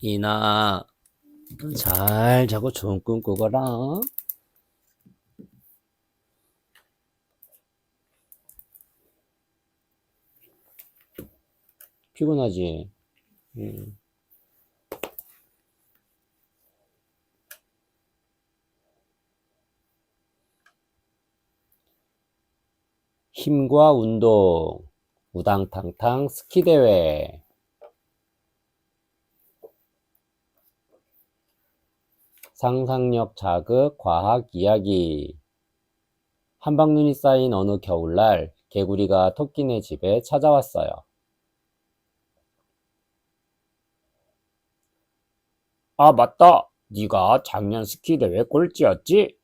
이나 잘 자고 좋은 꿈 꾸거라. 피곤하지? 음. 힘과 운동, 우당탕탕 스키 대회. 상상력 자극 과학 이야기. 한방눈이 쌓인 어느 겨울날 개구리가 토끼네 집에 찾아왔어요. 아, 맞다. 네가 작년 스키 대회 꼴찌였지?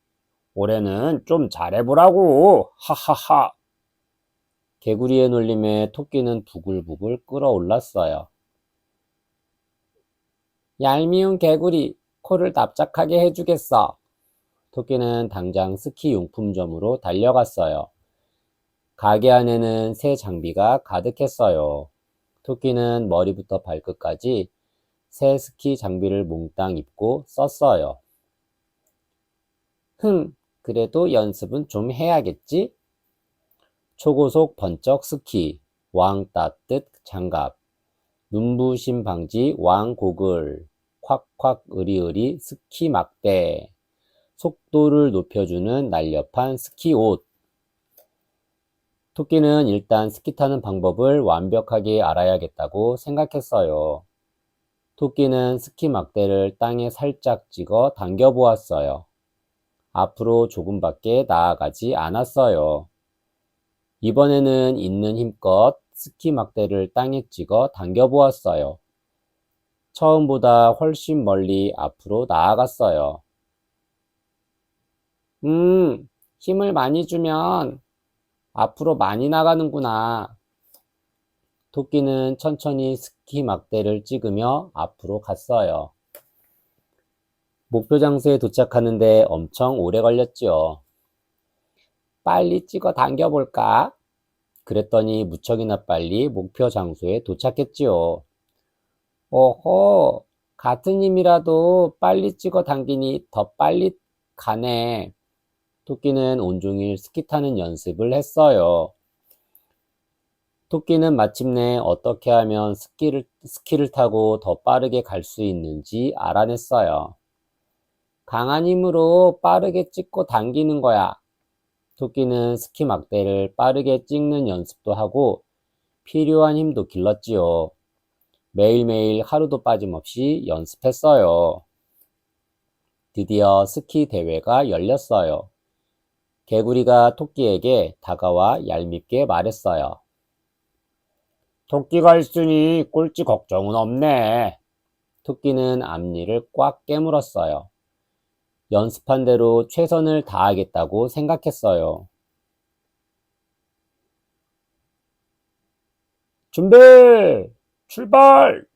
올해는 좀 잘해보라고. 하하하. 개구리의 놀림에 토끼는 부글부글 끓어올랐어요. 얄미운 개구리, 코를 납작하게 해주겠어. 토끼는 당장 스키 용품점으로 달려갔어요. 가게 안에는 새 장비가 가득했어요. 토끼는 머리부터 발끝까지 새 스키 장비를 몽땅 입고 썼어요. 흠, 그래도 연습은 좀 해야겠지? 초고속 번쩍 스키, 왕 따뜻 장갑, 눈부심 방지 왕 고글, 콱콱 으리으리 스키 막대, 속도를 높여주는 날렵한 스키 옷. 토끼는 일단 스키 타는 방법을 완벽하게 알아야겠다고 생각했어요. 토끼는 스키 막대를 땅에 살짝 찍어 당겨 보았어요. 앞으로 조금밖에 나아가지 않았어요. 이번에는 있는 힘껏 스키 막대를 땅에 찍어 당겨 보았어요. 처음보다 훨씬 멀리 앞으로 나아갔어요. 음, 힘을 많이 주면 앞으로 많이 나가는구나. 토끼는 천천히 스키 막대를 찍으며 앞으로 갔어요. 목표 장소에 도착하는데 엄청 오래 걸렸지요. 빨리 찍어 당겨볼까? 그랬더니 무척이나 빨리 목표 장소에 도착했지요. 오호, 같은 힘이라도 빨리 찍어 당기니 더 빨리 가네. 토끼는 온종일 스키 타는 연습을 했어요. 토끼는 마침내 어떻게 하면 스키를, 스키를 타고 더 빠르게 갈 수 있는지 알아냈어요. 강한 힘으로 빠르게 찍고 당기는 거야. 토끼는 스키 막대를 빠르게 찍는 연습도 하고 필요한 힘도 길렀지요. 매일매일 하루도 빠짐없이 연습했어요. 드디어 스키 대회가 열렸어요. 개구리가 토끼에게 다가와 얄밉게 말했어요. 토끼가 있으니 꼴찌 걱정은 없네. 토끼는 앞니를 꽉 깨물었어요. 연습한 대로 최선을 다하겠다고 생각했어요. 준비! 출발!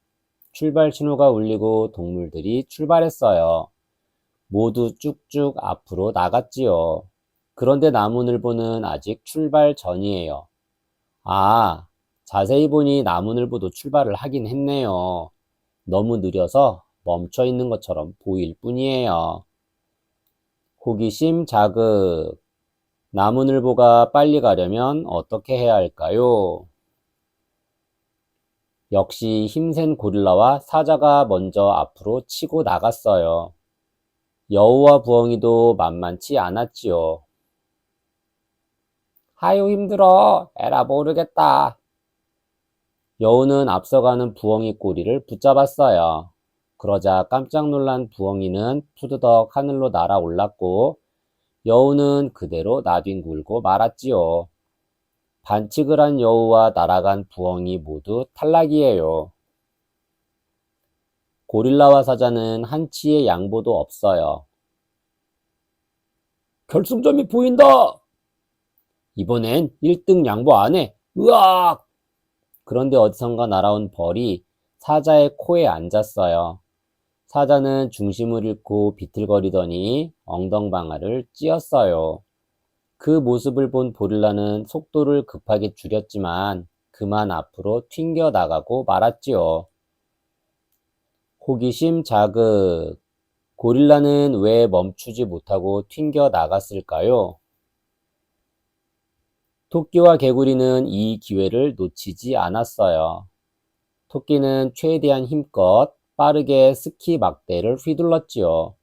출발 신호가 울리고 동물들이 출발했어요. 모두 쭉쭉 앞으로 나갔지요. 그런데 나무늘보는 아직 출발 전이에요. 아, 자세히 보니 나무늘보도 출발을 하긴 했네요. 너무 느려서 멈춰 있는 것처럼 보일 뿐이에요. 호기심 자극. 나무늘보가 빨리 가려면 어떻게 해야 할까요? 역시 힘센 고릴라와 사자가 먼저 앞으로 치고 나갔어요. 여우와 부엉이도 만만치 않았지요. 아유 힘들어. 에라 모르겠다. 여우는 앞서가는 부엉이 꼬리를 붙잡았어요. 그러자 깜짝 놀란 부엉이는 푸드덕 하늘로 날아올랐고 여우는 그대로 나뒹굴고 말았지요. 반칙을 한 여우와 날아간 부엉이 모두 탈락이에요. 고릴라와 사자는 한치의 양보도 없어요. 결승점이 보인다! 이번엔 1등 양보 안 해. 으악! 그런데 어디선가 날아온 벌이 사자의 코에 앉았어요. 사자는 중심을 잃고 비틀거리더니 엉덩방아를 찧었어요. 그 모습을 본 고릴라는 속도를 급하게 줄였지만 그만 앞으로 튕겨 나가고 말았지요. 호기심 자극. 고릴라는 왜 멈추지 못하고 튕겨 나갔을까요? 토끼와 개구리는 이 기회를 놓치지 않았어요. 토끼는 최대한 힘껏 빠르게 스키 막대를 휘둘렀지요.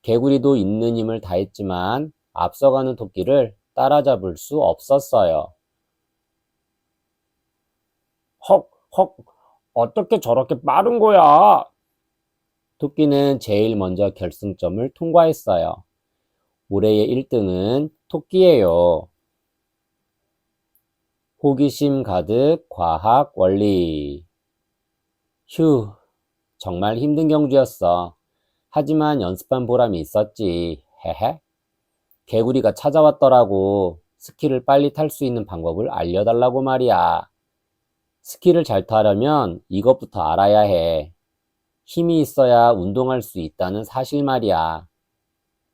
개구리도 있는 힘을 다했지만 앞서가는 토끼를 따라잡을 수 없었어요. 헉, 헉, 어떻게 저렇게 빠른 거야? 토끼는 제일 먼저 결승점을 통과했어요. 올해의 1등은 토끼예요. 호기심 가득 과학 원리. 휴, 정말 힘든 경주였어. 하지만 연습한 보람이 있었지. 헤헤. 개구리가 찾아왔더라고. 스키를 빨리 탈 수 있는 방법을 알려달라고 말이야. 스키를 잘 타려면 이것부터 알아야 해. 힘이 있어야 운동할 수 있다는 사실 말이야.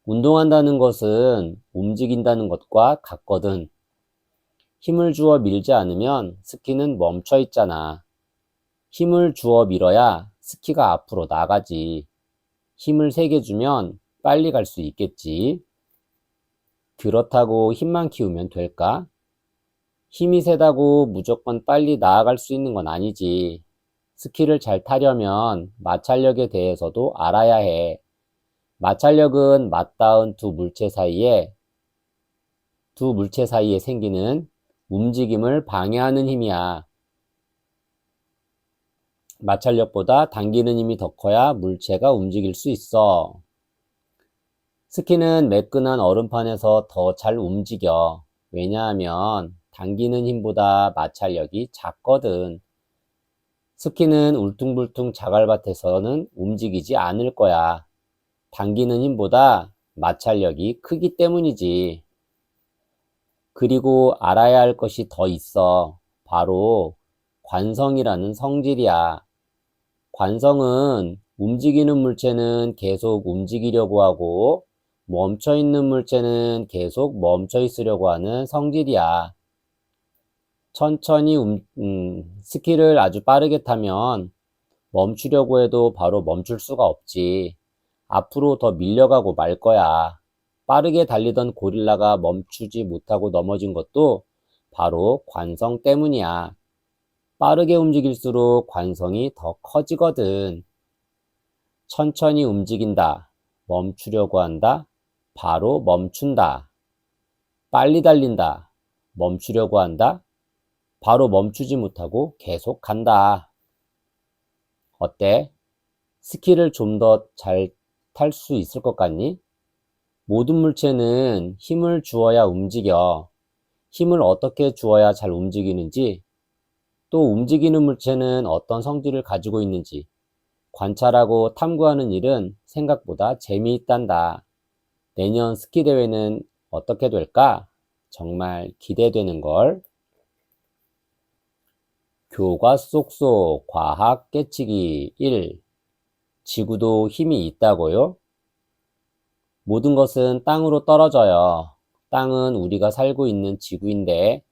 운동한다는 것은 움직인다는 것과 같거든. 힘을 주어 밀지 않으면 스키는 멈춰 있잖아. 힘을 주어 밀어야 스키가 앞으로 나가지. 힘을 세게 주면 빨리 갈 수 있겠지. 그렇다고 힘만 키우면 될까? 힘이 세다고 무조건 빨리 나아갈 수 있는 건 아니지. 스키를 잘 타려면 마찰력에 대해서도 알아야 해. 마찰력은 맞닿은 두 물체 사이에 두 물체 사이에 생기는 움직임을 방해하는 힘이야. 마찰력보다 당기는 힘이 더 커야 물체가 움직일 수 있어. 스키는 매끈한 얼음판에서 더 잘 움직여. 왜냐하면 당기는 힘보다 마찰력이 작거든. 스키는 울퉁불퉁 자갈밭에서는 움직이지 않을 거야. 당기는 힘보다 마찰력이 크기 때문이지. 그리고 알아야 할 것이 더 있어. 바로 관성이라는 성질이야. 관성은 움직이는 물체는 계속 움직이려고 하고 멈춰 있는 물체는 계속 멈춰 있으려고 하는 성질이야. 천천히 음, 음, 스키를 아주 빠르게 타면 멈추려고 해도 바로 멈출 수가 없지. 앞으로 더 밀려가고 말 거야. 빠르게 달리던 고릴라가 멈추지 못하고 넘어진 것도 바로 관성 때문이야. 빠르게 움직일수록 관성이 더 커지거든. 천천히 움직인다. 멈추려고 한다. 바로 멈춘다. 빨리 달린다. 멈추려고 한다. 바로 멈추지 못하고 계속 간다. 어때? 스키를 좀 더 잘 탈 수 있을 것 같니? 모든 물체는 힘을 주어야 움직여. 힘을 어떻게 주어야 잘 움직이는지, 또 움직이는 물체는 어떤 성질을 가지고 있는지 관찰하고 탐구하는 일은 생각보다 재미있단다. 내년 스키 대회는 어떻게 될까? 정말 기대되는 걸. 교과 쏙쏙 과학 깨치기 1. 지구도 힘이 있다고요? 모든 것은 땅으로 떨어져요. 땅은 우리가 살고 있는 지구인데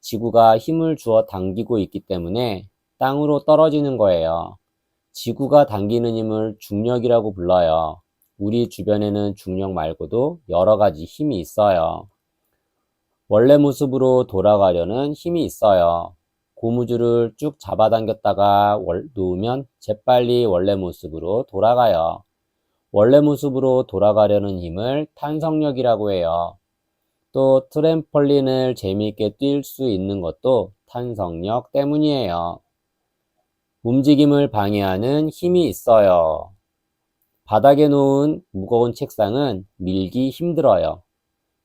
지구가 힘을 주어 당기고 있기 때문에 땅으로 떨어지는 거예요. 지구가 당기는 힘을 중력이라고 불러요. 우리 주변에는 중력 말고도 여러 가지 힘이 있어요. 원래 모습으로 돌아가려는 힘이 있어요. 고무줄을 쭉 잡아당겼다가 놓으면 재빨리 원래 모습으로 돌아가요. 원래 모습으로 돌아가려는 힘을 탄성력이라고 해요. 또 트램펄린을 재미있게 뛸 수 있는 것도 탄성력 때문이에요. 움직임을 방해하는 힘이 있어요. 바닥에 놓은 무거운 책상은 밀기 힘들어요.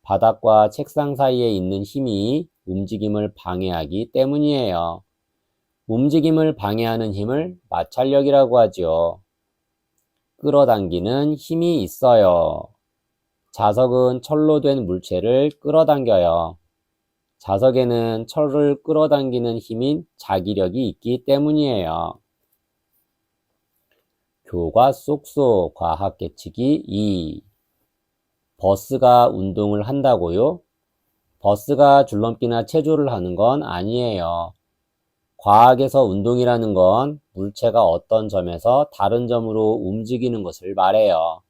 바닥과 책상 사이에 있는 힘이 움직임을 방해하기 때문이에요. 움직임을 방해하는 힘을 마찰력이라고 하죠. 끌어당기는 힘이 있어요. 자석은 철로 된 물체를 끌어당겨요. 자석에는 철을 끌어당기는 힘인 자기력이 있기 때문이에요. 교과 쏙쏙 과학 계치기 2 버스가 운동을 한다고요? 버스가 줄넘기나 체조를 하는 건 아니에요. 과학에서 운동이라는 건 물체가 어떤 점에서 다른 점으로 움직이는 것을 말해요.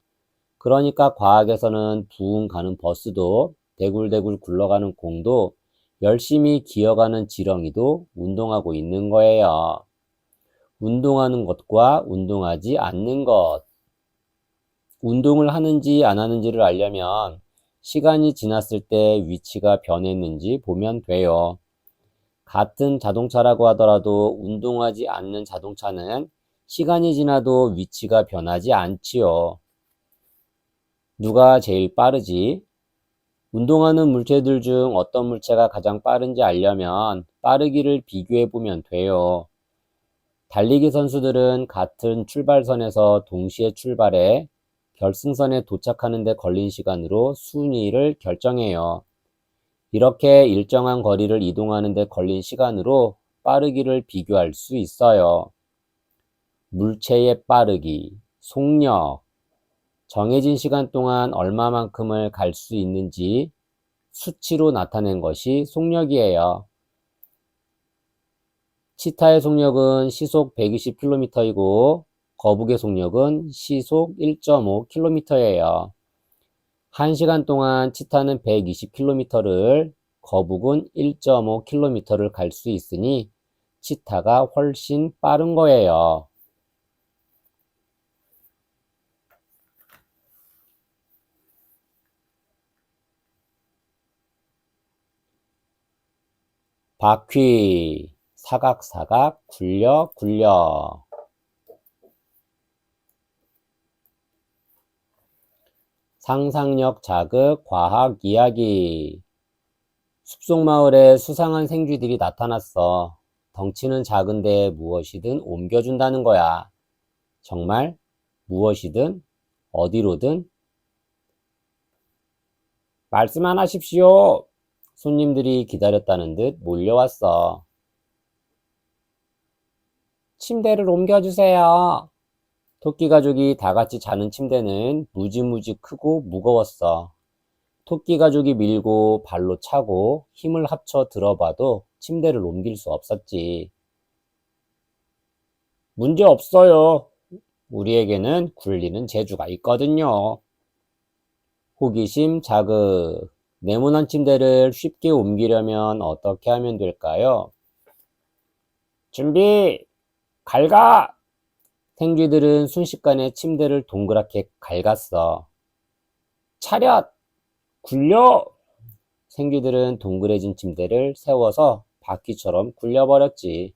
그러니까 과학에서는 부흥 가는 버스도 대굴대굴 굴러가는 공도 열심히 기어가는 지렁이도 운동하고 있는 거예요. 운동하는 것과 운동하지 않는 것. 운동을 하는지 안 하는지를 알려면 시간이 지났을 때 위치가 변했는지 보면 돼요. 같은 자동차라고 하더라도 운동하지 않는 자동차는 시간이 지나도 위치가 변하지 않지요. 누가 제일 빠르지? 운동하는 물체들 중 어떤 물체가 가장 빠른지 알려면 빠르기를 비교해 보면 돼요. 달리기 선수들은 같은 출발선에서 동시에 출발해 결승선에 도착하는 데 걸린 시간으로 순위를 결정해요. 이렇게 일정한 거리를 이동하는 데 걸린 시간으로 빠르기를 비교할 수 있어요. 물체의 빠르기, 속력, 정해진 시간 동안 얼마만큼을 갈 수 있는지 수치로 나타낸 것이 속력이에요. 치타의 속력은 시속 120km이고 거북의 속력은 시속 1.5km예요. 1시간 동안 치타는 120km를, 거북은 1.5km를 갈 수 있으니 치타가 훨씬 빠른 거예요. 바퀴, 사각 사각, 굴려, 굴려. 상상력 자극, 과학 이야기. 숲속 마을에 수상한 생쥐들이 나타났어. 덩치는 작은데 무엇이든 옮겨준다는 거야. 정말 무엇이든 어디로든 말씀만 하십시오. 손님들이 기다렸다는 듯 몰려왔어. 침대를 옮겨주세요. 토끼 가족이 다 같이 자는 침대는 무지무지 크고 무거웠어. 토끼 가족이 밀고 발로 차고 힘을 합쳐 들어봐도 침대를 옮길 수 없었지. 문제 없어요. 우리에게는 굴리는 재주가 있거든요. 호기심 자극. 네모난 침대를 쉽게 옮기려면 어떻게 하면 될까요? 준비! 갈가! 생쥐들은 순식간에 침대를 동그랗게 갉았어. 차렷! 굴려! 생쥐들은 동그래진 침대를 세워서 바퀴처럼 굴려버렸지.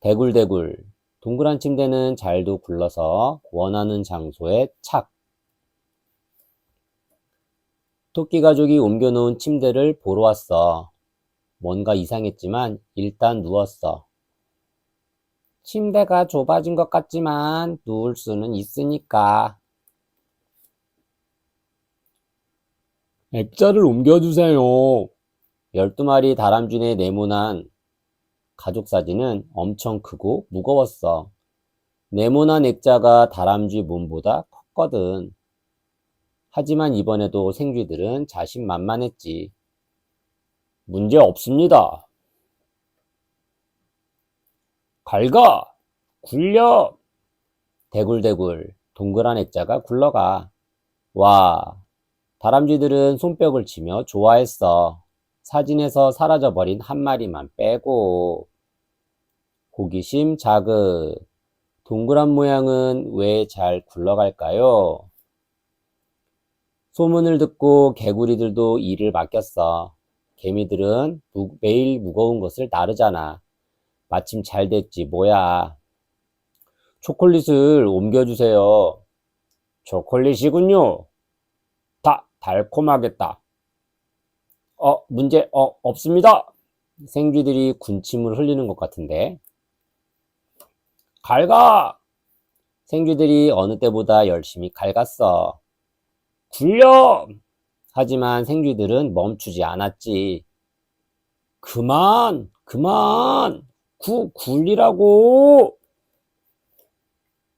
대굴대굴. 동그란 침대는 잘도 굴러서 원하는 장소에 착. 토끼 가족이 옮겨놓은 침대를 보러 왔어. 뭔가 이상했지만 일단 누웠어. 침대가 좁아진 것 같지만 누울 수는 있으니까. 액자를 옮겨주세요. 12마리 다람쥐네 네모난 가족 사진은 엄청 크고 무거웠어. 네모난 액자가 다람쥐 몸보다 컸거든. 하지만 이번에도 생쥐들은 자신만만했지. 문제 없습니다. 갈가! 굴려! 대굴대굴 동그란 액자가 굴러가. 와, 다람쥐들은 손뼉을 치며 좋아했어. 사진에서 사라져버린 한 마리만 빼고. 호기심 자극. 동그란 모양은 왜 잘 굴러갈까요? 소문을 듣고 개구리들도 일을 맡겼어. 개미들은 무, 매일 무거운 것을 나르잖아. 마침 잘 됐지, 뭐야. 초콜릿을 옮겨주세요. 초콜릿이군요. 다 달콤하겠다. 어, 문제, 어, 없습니다. 생쥐들이 군침을 흘리는 것 같은데. 갈가! 생쥐들이 어느 때보다 열심히 갈갔어. 굴려! 하지만 생쥐들은 멈추지 않았지. 그만! 그만! 구, 굴리라고!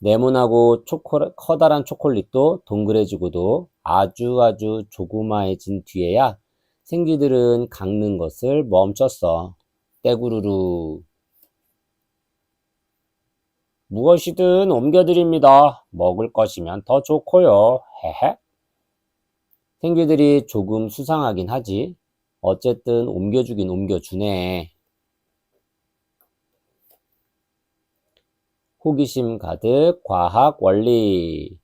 네모나고 초콜, 커다란 초콜릿도 동그래지고도 아주 아주 조그마해진 뒤에야 생쥐들은 깎는 것을 멈췄어. 떼구르르. 무엇이든 옮겨드립니다. 먹을 것이면 더 좋고요. 헤헤. 생쥐들이 조금 수상하긴 하지. 어쨌든 옮겨주긴 옮겨주네. 호기심 가득 과학 원리.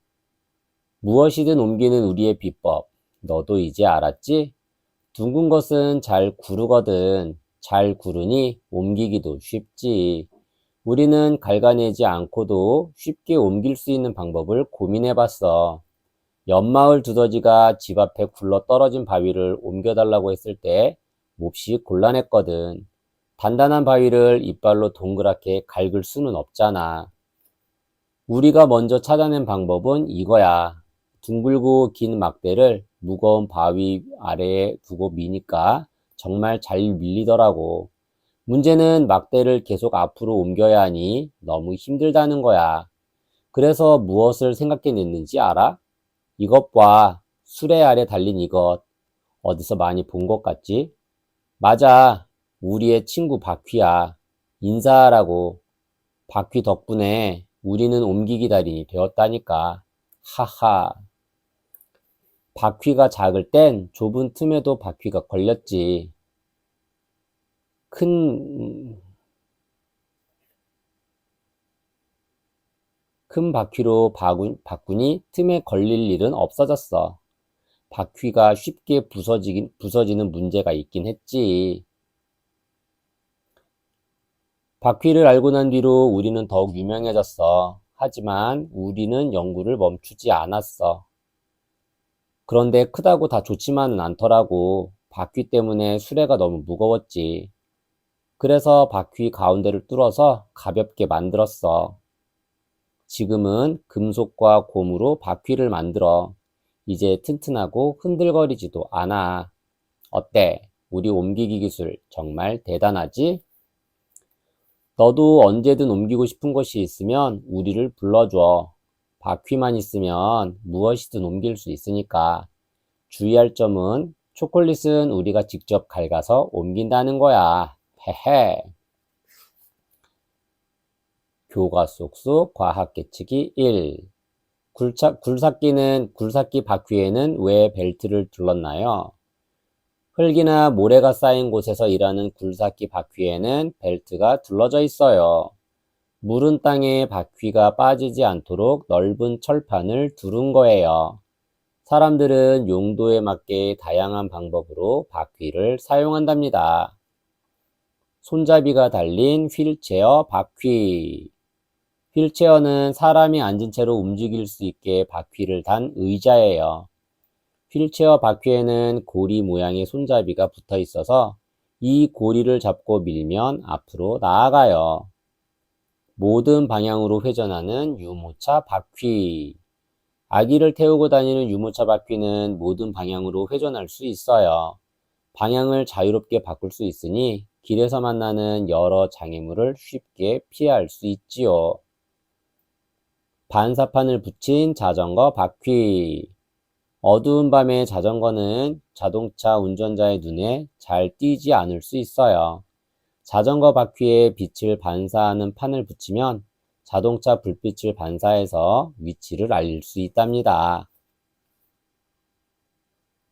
무엇이든 옮기는 우리의 비법. 너도 이제 알았지? 둥근 것은 잘 구르거든. 잘 구르니 옮기기도 쉽지. 우리는 갉아내지 않고도 쉽게 옮길 수 있는 방법을 고민해 봤어. 연마을 두더지가 집 앞에 굴러 떨어진 바위를 옮겨달라고 했을 때 몹시 곤란했거든. 단단한 바위를 이빨로 동그랗게 갉을 수는 없잖아. 우리가 먼저 찾아낸 방법은 이거야. 둥글고 긴 막대를 무거운 바위 아래에 두고 미니까 정말 잘 밀리더라고. 문제는 막대를 계속 앞으로 옮겨야 하니 너무 힘들다는 거야. 그래서 무엇을 생각해냈는지 알아? 이것 봐. 수레 아래 달린 이것. 어디서 많이 본 것 같지? 맞아. 우리의 친구 바퀴야. 인사하라고. 바퀴 덕분에 우리는 옮기기 달인이 되었다니까. 하하. 바퀴가 작을 땐 좁은 틈에도 바퀴가 걸렸지. 큰, 음, 큰 바퀴로 바구, 바꾸니 틈에 걸릴 일은 없어졌어. 바퀴가 쉽게 부서지긴, 부서지는 문제가 있긴 했지. 바퀴를 알고 난 뒤로 우리는 더욱 유명해졌어. 하지만 우리는 연구를 멈추지 않았어. 그런데 크다고 다 좋지만은 않더라고. 바퀴 때문에 수레가 너무 무거웠지. 그래서 바퀴 가운데를 뚫어서 가볍게 만들었어. 지금은 금속과 고무로 바퀴를 만들어. 이제 튼튼하고 흔들거리지도 않아. 어때? 우리 옮기기 기술 정말 대단하지? 너도 언제든 옮기고 싶은 것이 있으면 우리를 불러줘. 바퀴만 있으면 무엇이든 옮길 수 있으니까. 주의할 점은 초콜릿은 우리가 직접 갉아서 옮긴다는 거야. 헤헤. 교과 속속 과학 계치기 1. 굴차, 굴삭기는 굴삭기 바퀴에는 왜 벨트를 둘렀나요? 흙이나 모래가 쌓인 곳에서 일하는 굴삭기 바퀴에는 벨트가 둘러져 있어요. 물은 땅에 바퀴가 빠지지 않도록 넓은 철판을 두른 거예요. 사람들은 용도에 맞게 다양한 방법으로 바퀴를 사용한답니다. 손잡이가 달린 휠체어 바퀴. 휠체어는 사람이 앉은 채로 움직일 수 있게 바퀴를 단 의자예요. 휠체어 바퀴에는 고리 모양의 손잡이가 붙어 있어서 이 고리를 잡고 밀면 앞으로 나아가요. 모든 방향으로 회전하는 유모차 바퀴. 아기를 태우고 다니는 유모차 바퀴는 모든 방향으로 회전할 수 있어요. 방향을 자유롭게 바꿀 수 있으니 길에서 만나는 여러 장애물을 쉽게 피할 수 있지요. 반사판을 붙인 자전거 바퀴. 어두운 밤에 자전거는 자동차 운전자의 눈에 잘 띄지 않을 수 있어요. 자전거 바퀴에 빛을 반사하는 판을 붙이면 자동차 불빛을 반사해서 위치를 알릴 수 있답니다.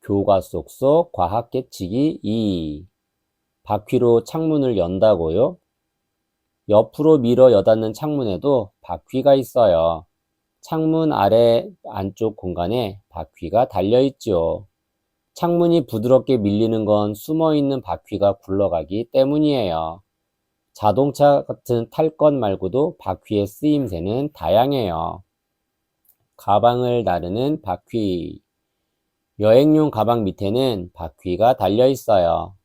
교과 속속 과학 계치기 2. 바퀴로 창문을 연다고요? 옆으로 밀어 여닫는 창문에도 바퀴가 있어요. 창문 아래 안쪽 공간에 바퀴가 달려 있지요. 창문이 부드럽게 밀리는 건 숨어 있는 바퀴가 굴러가기 때문이에요. 자동차 같은 탈 것 말고도 바퀴의 쓰임새는 다양해요. 가방을 나르는 바퀴. 여행용 가방 밑에는 바퀴가 달려 있어요.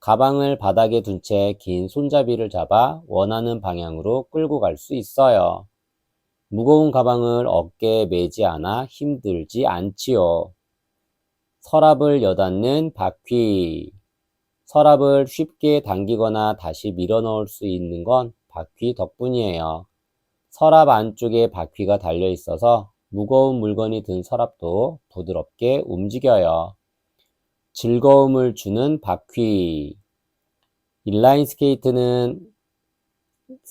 가방을 바닥에 둔 채 긴 손잡이를 잡아 원하는 방향으로 끌고 갈 수 있어요. 무거운 가방을 어깨에 매지 않아 힘들지 않지요. 서랍을 여닫는 바퀴. 서랍을 쉽게 당기거나 다시 밀어 넣을 수 있는 건 바퀴 덕분이에요. 서랍 안쪽에 바퀴가 달려 있어서 무거운 물건이 든 서랍도 부드럽게 움직여요. 즐거움을 주는 바퀴. 인라인 스케이트는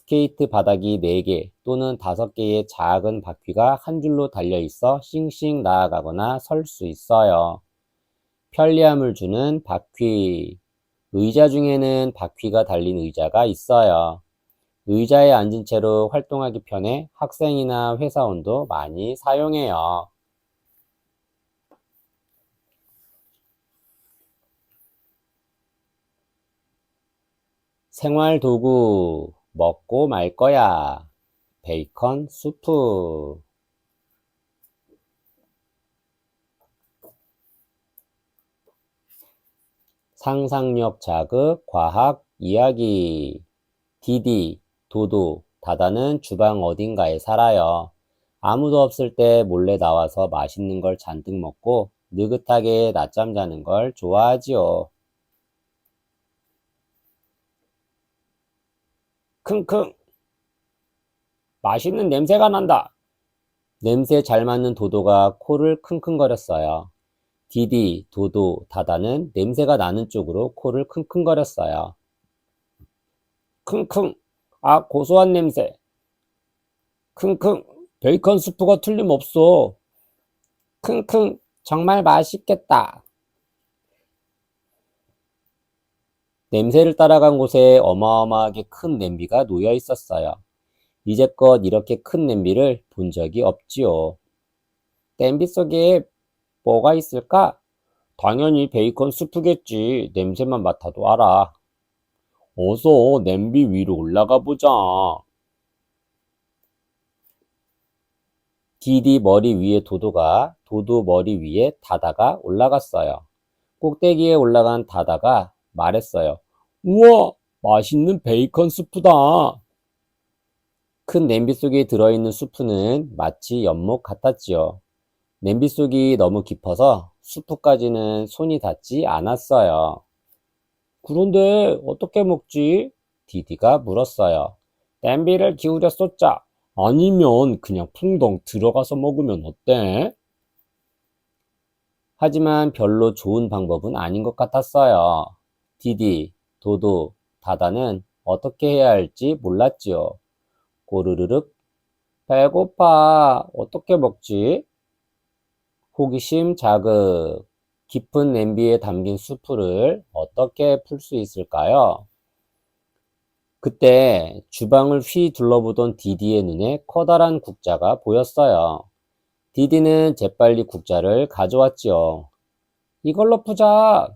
스케이트 바닥이 4개 또는 5개의 작은 바퀴가 한 줄로 달려 있어 싱싱 나아가거나 설 수 있어요. 편리함을 주는 바퀴. 의자 중에는 바퀴가 달린 의자가 있어요. 의자에 앉은 채로 활동하기 편해 학생이나 회사원도 많이 사용해요. 생활 도구 먹고 말 거야. 베이컨 수프. 상상력 자극 과학 이야기. 디디, 도도, 다다는 주방 어딘가에 살아요. 아무도 없을 때 몰래 나와서 맛있는 걸 잔뜩 먹고 느긋하게 낮잠 자는 걸 좋아하지요. 킁킁. 맛있는 냄새가 난다. 냄새 잘 맡는 도도가 코를 킁킁거렸어요. 디디, 도도, 다다는 냄새가 나는 쪽으로 코를 킁킁거렸어요. 킁킁. 아, 고소한 냄새. 킁킁. 베이컨 수프가 틀림없어. 킁킁. 정말 맛있겠다. 냄새를 따라간 곳에 어마어마하게 큰 냄비가 놓여 있었어요. 이제껏 이렇게 큰 냄비를 본 적이 없지요. 냄비 속에 뭐가 있을까? 당연히 베이컨 수프겠지. 냄새만 맡아도 알아. 어서 냄비 위로 올라가 보자. 디디 머리 위에 도도가, 도도 머리 위에 다다가 올라갔어요. 꼭대기에 올라간 다다가 말했어요. 우와, 맛있는 베이컨 수프다. 큰 냄비 속에 들어있는 수프는 마치 연못 같았지요. 냄비 속이 너무 깊어서 수프까지는 손이 닿지 않았어요. 그런데 어떻게 먹지? 디디가 물었어요. 냄비를 기울여 쏟자. 아니면 그냥 풍덩 들어가서 먹으면 어때? 하지만 별로 좋은 방법은 아닌 것 같았어요. 디디, 도도, 다다는 어떻게 해야 할지 몰랐지요. 꼬르르륵. 배고파. 어떻게 먹지? 호기심 자극. 깊은 냄비에 담긴 수프를 어떻게 풀 수 있을까요? 그때 주방을 휘 둘러보던 디디의 눈에 커다란 국자가 보였어요. 디디는 재빨리 국자를 가져왔지요. 이걸로 푸자.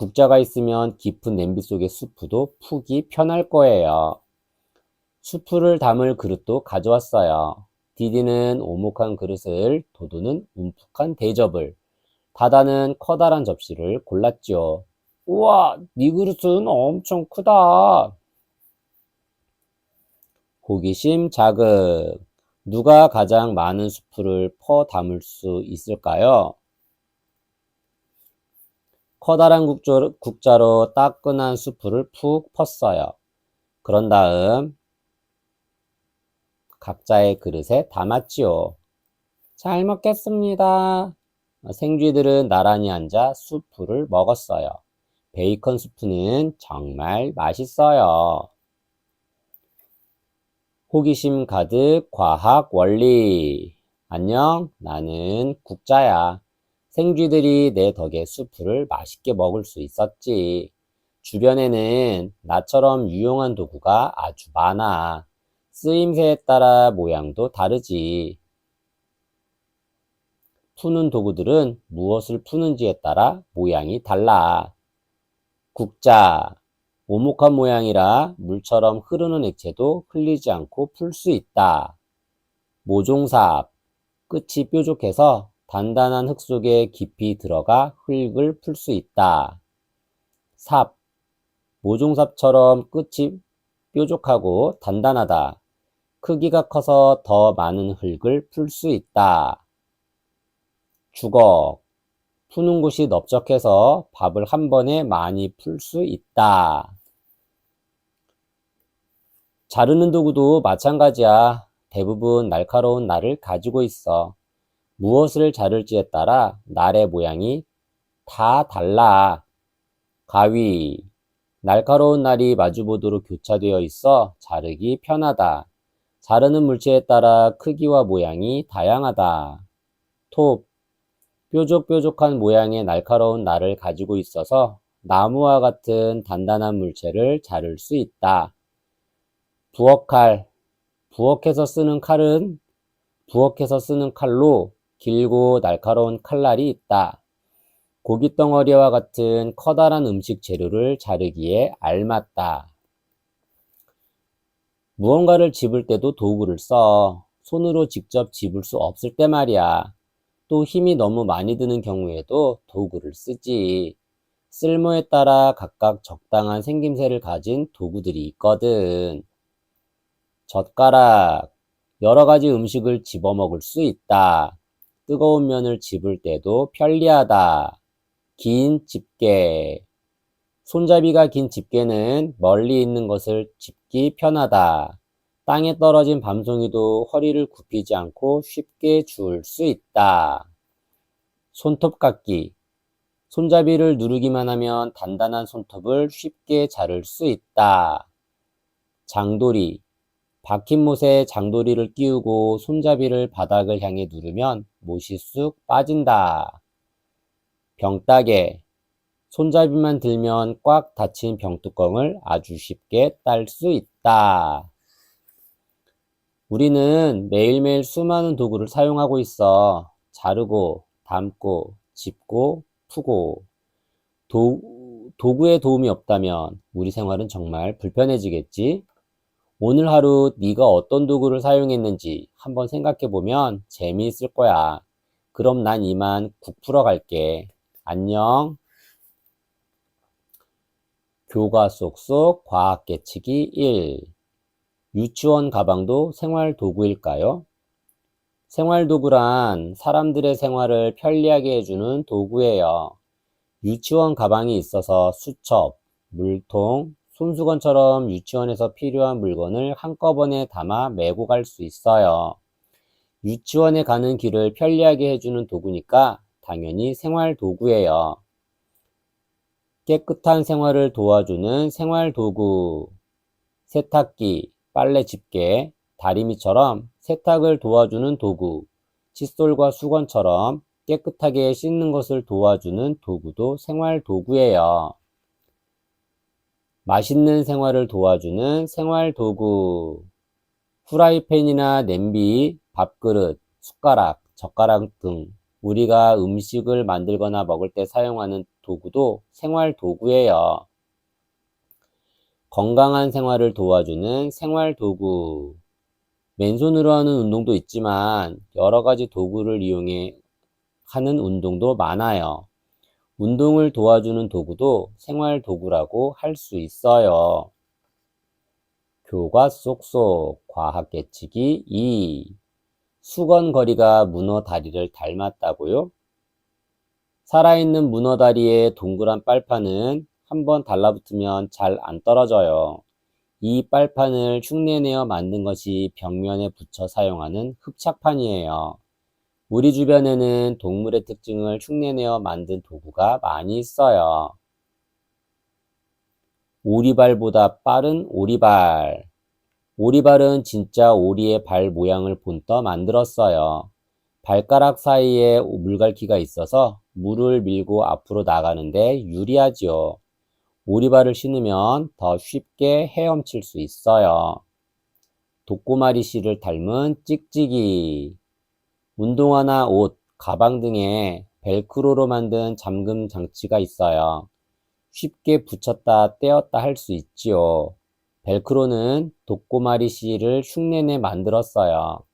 국자가 있으면 깊은 냄비 속의 수프도 푸기 편할 거예요. 수프를 담을 그릇도 가져왔어요. 디디는 오목한 그릇을, 도도는 움푹한 대접을, 다다는 커다란 접시를 골랐지요. 우와, 네 그릇은 엄청 크다. 호기심 자극. 누가 가장 많은 수프를 퍼 담을 수 있을까요? 커다란 국자로, 국자로 따끈한 수프를 푹 펐어요. 그런 다음 각자의 그릇에 담았지요. 잘 먹겠습니다. 생쥐들은 나란히 앉아 수프를 먹었어요. 베이컨 수프는 정말 맛있어요. 호기심 가득 과학 원리. 안녕, 나는 국자야. 생쥐들이 내 덕에 수프를 맛있게 먹을 수 있었지. 주변에는 나처럼 유용한 도구가 아주 많아. 쓰임새에 따라 모양도 다르지. 푸는 도구들은 무엇을 푸는지에 따라 모양이 달라. 국자, 오목한 모양이라 물처럼 흐르는 액체도 흘리지 않고 풀 수 있다. 모종삽, 끝이 뾰족해서 단단한 흙 속에 깊이 들어가 흙을 풀 수 있다. 삽, 모종삽처럼 끝이 뾰족하고 단단하다. 크기가 커서 더 많은 흙을 풀 수 있다. 주걱, 푸는 곳이 넓적해서 밥을 한 번에 많이 풀 수 있다. 자르는 도구도 마찬가지야. 대부분 날카로운 날을 가지고 있어. 무엇을 자를지에 따라 날의 모양이 다 달라. 가위, 날카로운 날이 마주보도록 교차되어 있어 자르기 편하다. 자르는 물체에 따라 크기와 모양이 다양하다. 톱. 뾰족뾰족한 모양의 날카로운 날을 가지고 있어서 나무와 같은 단단한 물체를 자를 수 있다. 부엌칼. 부엌에서 쓰는 칼은 부엌에서 쓰는 칼로 길고 날카로운 칼날이 있다. 고깃덩어리와 같은 커다란 음식 재료를 자르기에 알맞다. 무언가를 집을 때도 도구를 써. 손으로 직접 집을 수 없을 때 말이야. 또 힘이 너무 많이 드는 경우에도 도구를 쓰지. 쓸모에 따라 각각 적당한 생김새를 가진 도구들이 있거든. 젓가락. 여러 가지 음식을 집어 먹을 수 있다. 뜨거운 면을 집을 때도 편리하다. 긴 집게. 손잡이가 긴 집게는 멀리 있는 것을 집기 편하다. 땅에 떨어진 밤송이도 허리를 굽히지 않고 쉽게 주울 수 있다. 손톱깎이. 손잡이를 누르기만 하면 단단한 손톱을 쉽게 자를 수 있다. 장도리. 박힌 못에 장도리를 끼우고 손잡이를 바닥을 향해 누르면 못이 쑥 빠진다. 병따개. 손잡이만 들면 꽉 닫힌 병뚜껑을 아주 쉽게 딸 수 있다. 우리는 매일매일 수많은 도구를 사용하고 있어. 자르고, 담고, 짚고, 푸고. 도, 도구의 도움이 없다면 우리 생활은 정말 불편해지겠지? 오늘 하루 네가 어떤 도구를 사용했는지 한번 생각해 보면 재미있을 거야. 그럼 난 이만 국 풀어 갈게. 안녕. 교과 속속 과학 깨치기 1. 유치원 가방도 생활 도구일까요? 생활 도구란 사람들의 생활을 편리하게 해주는 도구예요. 유치원 가방이 있어서 수첩, 물통, 손수건처럼 유치원에서 필요한 물건을 한꺼번에 담아 메고 갈 수 있어요. 유치원에 가는 길을 편리하게 해주는 도구니까 당연히 생활 도구예요. 깨끗한 생활을 도와주는 생활 도구. 세탁기, 빨래 집게, 다리미처럼 세탁을 도와주는 도구. 칫솔과 수건처럼 깨끗하게 씻는 것을 도와주는 도구도 생활 도구예요. 맛있는 생활을 도와주는 생활 도구. 후라이팬이나 냄비, 밥그릇, 숟가락, 젓가락 등 우리가 음식을 만들거나 먹을 때 사용하는 도구도 생활 도구예요. 건강한 생활을 도와주는 생활 도구. 맨손으로 하는 운동도 있지만 여러 가지 도구를 이용해 하는 운동도 많아요. 운동을 도와주는 도구도 생활 도구라고 할 수 있어요. 교과 쏙쏙 과학 깨치기 2 수건 거리가 문어 다리를 닮았다고요? 살아있는 문어 다리의 동그란 빨판은 한번 달라붙으면 잘 안 떨어져요. 이 빨판을 흉내내어 만든 것이 벽면에 붙여 사용하는 흡착판이에요. 우리 주변에는 동물의 특징을 흉내내어 만든 도구가 많이 있어요. 오리발보다 빠른 오리발. 오리발은 진짜 오리의 발 모양을 본떠 만들었어요. 발가락 사이에 물갈퀴가 있어서 물을 밀고 앞으로 나가는데 유리하지요. 오리발을 신으면 더 쉽게 헤엄칠 수 있어요. 독고마리 씨를 닮은 찍찍이. 운동화나 옷, 가방 등에 벨크로로 만든 잠금 장치가 있어요. 쉽게 붙였다 떼었다 할 수 있지요. 벨크로는 독고마리 씨를 흉내내 만들었어요.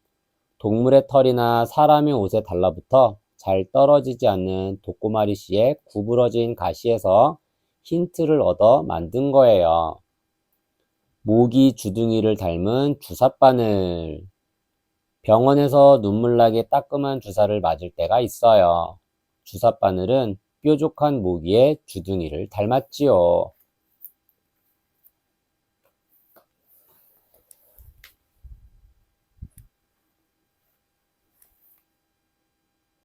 동물의 털이나 사람의 옷에 달라붙어 잘 떨어지지 않는 독고마리 씨의 구부러진 가시에서 힌트를 얻어 만든 거예요. 모기 주둥이를 닮은 주사바늘. 병원에서 눈물나게 따끔한 주사를 맞을 때가 있어요. 주사바늘은 뾰족한 모기의 주둥이를 닮았지요.